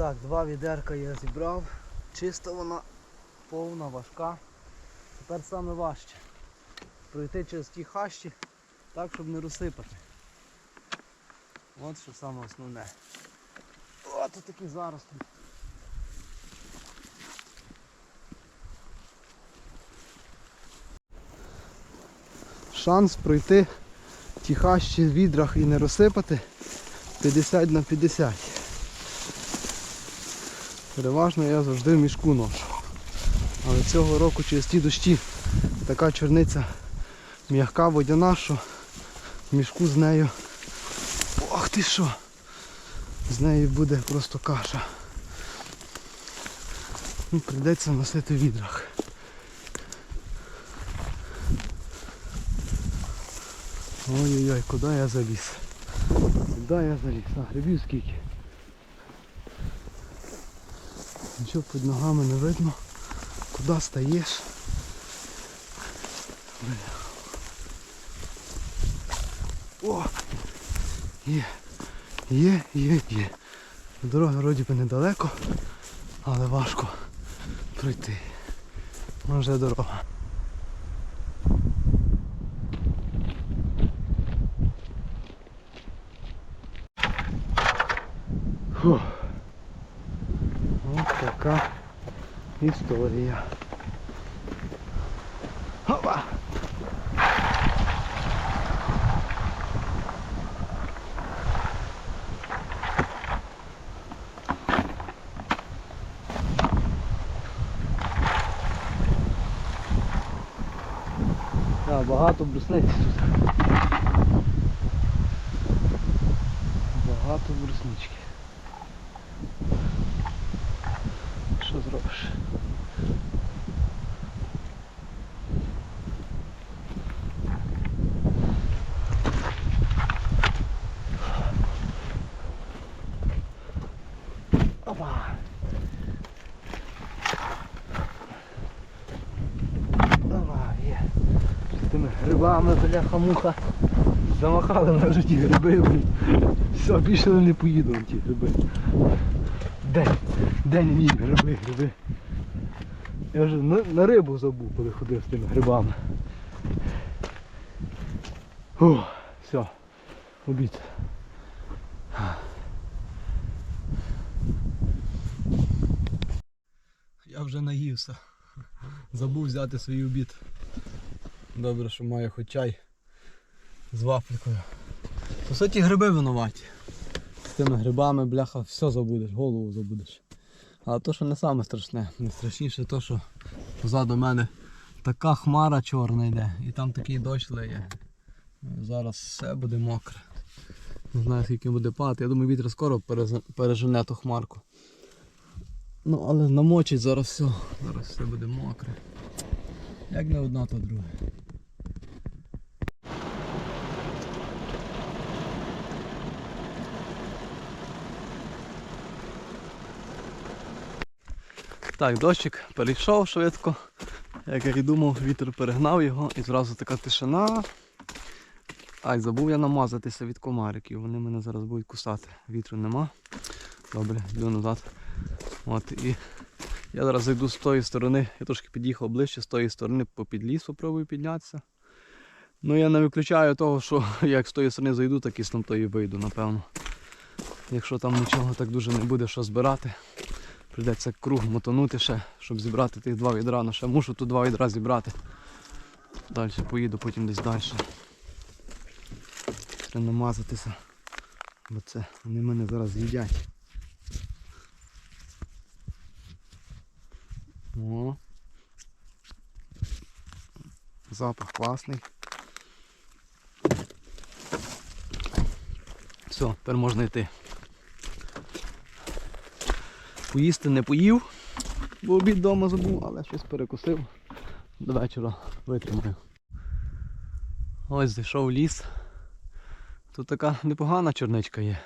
Так, два відерка я зібрав. Чисто вона повна, важка. Тепер саме важче. Пройти через ті хащі так, щоб не розсипати. От що саме основне. О, тут такі зарості. Шанс пройти ті хащі в відрах і не розсипати 50 на 50. Переважно я завжди в мішку ношу. Але цього року через ті дощі така чорниця м'яка водяна, що в мішку з нею. Ох ти що! З нею буде просто каша. Ну, Прийдеться носити в відрах. Ой-ой-ой, куди я заліз? Куди я заліз? А, грибів скільки. Нічого під ногами не видно. Куди стаєш? Бля. О! Є, є, є, є. Дорога вроді би недалеко, але важко пройти. Може дорога. Фух. Ось така історія. Опа! Так, багато брусниць тут. Багато бруснички. Зробиш? Опа! Опа, є. З тими грибами, бляха-муха. Замахали на житті гриби. Все, більше не поїду ті гриби. День, день ніч, гриби, гриби. Я вже на, на рибу забув, коли ходив з тими грибами. Фух, все, обід. Я вже наївся. Забув взяти свій обід. Добре, що маю хоч чай з вафелькою. По суті, гриби винуваті. З тими грибами, бляха, все забудеш, голову забудеш. Але то, що не саме страшне, найстрашніше то, що позаду мене така хмара чорна йде і там такий дощ лиє. Зараз все буде мокре. Не знаю скільки буде падати. Я думаю, вітер скоро пережене ту хмарку. Ну але намочить зараз все. Зараз все буде мокре. Як не одна, то друга. Так, дощик перейшов швидко. Як я і думав, вітер перегнав його і зразу така тишина. Ай, забув я намазатися від комариків. Вони мене зараз будуть кусати. Вітру нема. Добре, йду назад. От і я зараз зайду з тої сторони. Я трошки під'їхав ближче з тої сторони, попід ліс попробую піднятися. Ну я не виключаю того, що як з тої сторони зайду, так і з тої вийду, напевно. Якщо там нічого так дуже не буде що збирати. Прийдеться круг мотонути ще, щоб зібрати тих два відра. Ну ще мушу тут два відра зібрати. Далі поїду, потім десь далі. Треба намазатися. Бо це вони мене зараз з'їдять. О. Запах класний. Все, тепер можна йти. Поїсти не поїв, бо обід вдома забув, але щось перекусив. До вечора витримаю. Ось зайшов ліс. Тут така непогана чорничка є.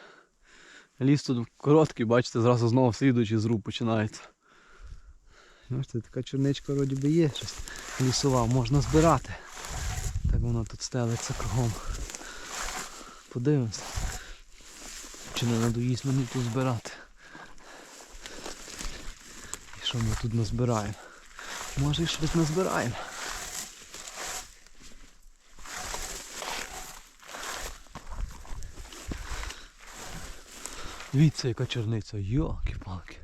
Ліс тут короткий, бачите, зразу знову слідуючий зруб починається. Бачите, така чорничка вроді би є, щось лісова, можна збирати. Так воно тут стелиться кругом. Подивимося. Чи не надоїсть мені тут збирати. Що ми тут назбираємо. Може і щось назбираємо. Дивіться, яка черниця. Йоки-палки.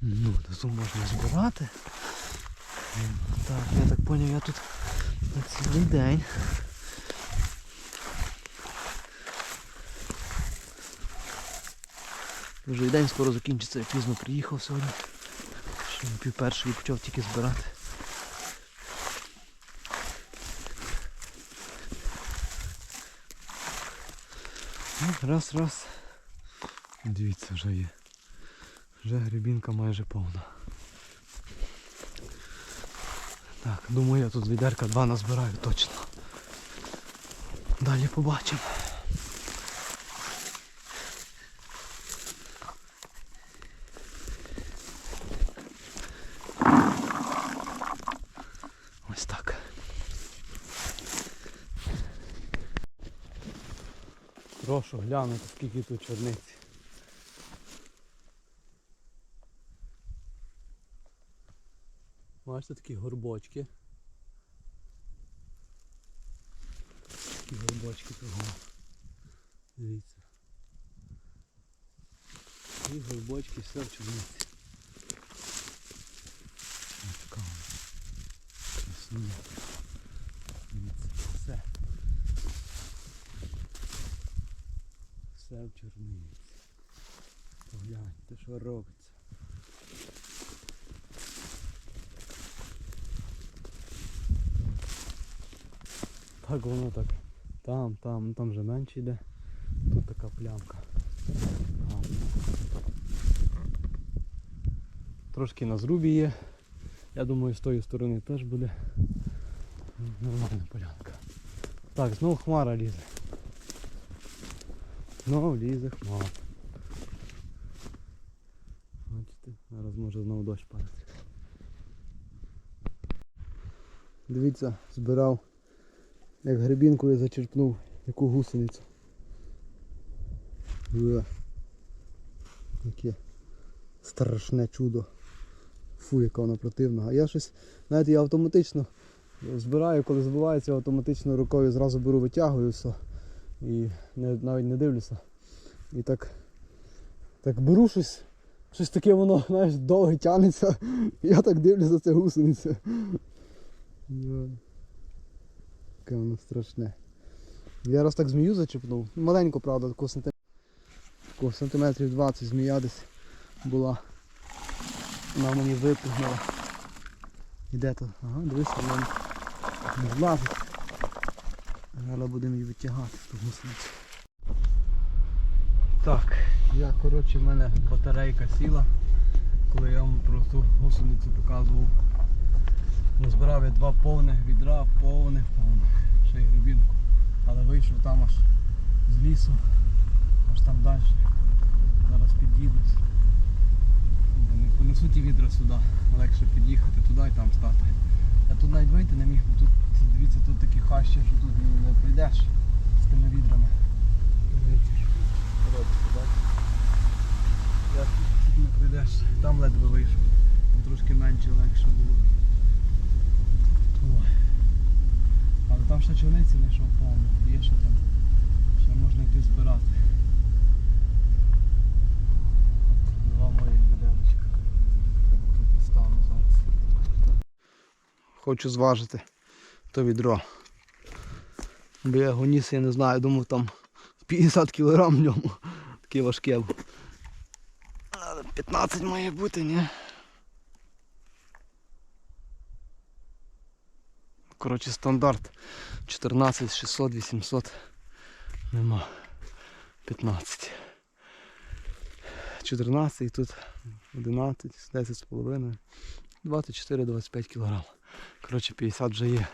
Ну, тут можна збирати. Так, я так поняв, я тут на цілий день. Вже день скоро закінчиться, я пізно приїхав сьогодні. На пів почав тільки збирати. Ну, Раз, раз. Дивіться, вже є. Вже грибінка майже повна. Так, думаю, я тут відерка два назбираю точно. Далі побачимо. Ось так. Прошу глянути, скільки тут чорниці. Бачите такі горбочки. Такі горбочки кругом. Дивіться. І горбочки все в чорниці. Така вона. Красуня. Дивіться, все. Все в чорниці. Погляньте, що робиться. Так воно так. Там, там, там вже менше йде. Тут така плямка. Гарно. Трошки на зрубі є. Я думаю, з тої сторони теж буде нормальна полянка. Так, знову хмара лізе. Знову лізе хмара. Бачите, зараз може знову дощ падати. Дивіться, збирав як грибінкою зачерпнув яку гусеницю. Уа. Яке страшне чудо. Фу, яка вона противна. А я щось, знаєте, я автоматично збираю, коли збивається, автоматично рукою зразу беру, витягую все. І не, навіть не дивлюся. І так, так беру щось, щось таке воно, знаєш, довго тягнеться. Я так дивлюся, це гусениця. Уа. Яке воно страшне. Я раз так змію зачепнув. Маленько, правда, такого сантиметрів, такого сантиметрів 20 змія десь була. Вона мені випрыгнула. Іде то? Ага, дивися, вона не. Зараз будемо її витягати ту гусеницю. Так, я коротше в мене батарейка сіла, коли я вам про ту гусеницю показував. Назбирав я два повних відра, повних, повних, ще й грибінку. Але вийшов там аж з лісу, аж там далі. Зараз під'їду. Не понесу ті відра сюди, легше під'їхати туди і там стати. Я тут навіть вийти не міг, бо тут, дивіться, тут такі хащі, що тут не прийдеш з тими відрами. Дивіться, тут, тут не прийдеш, там ледве вийшов. Там трошки менше, легше було. Ой. Але там ще човниці не йшов повно. Є що там. Ще можна йти збирати. Два мої відерочка. Тут стану зараз. Хочу зважити то відро. Бо я його ніс, я не знаю, думав там 50 кг в ньому. Важке. було. Але 15 має бути, ні? Коротше, стандарт 14, 600, 800. Нема. 15. 14 і тут 11, 10 з половиною. 24-25 кг. Коротше, 50 вже є.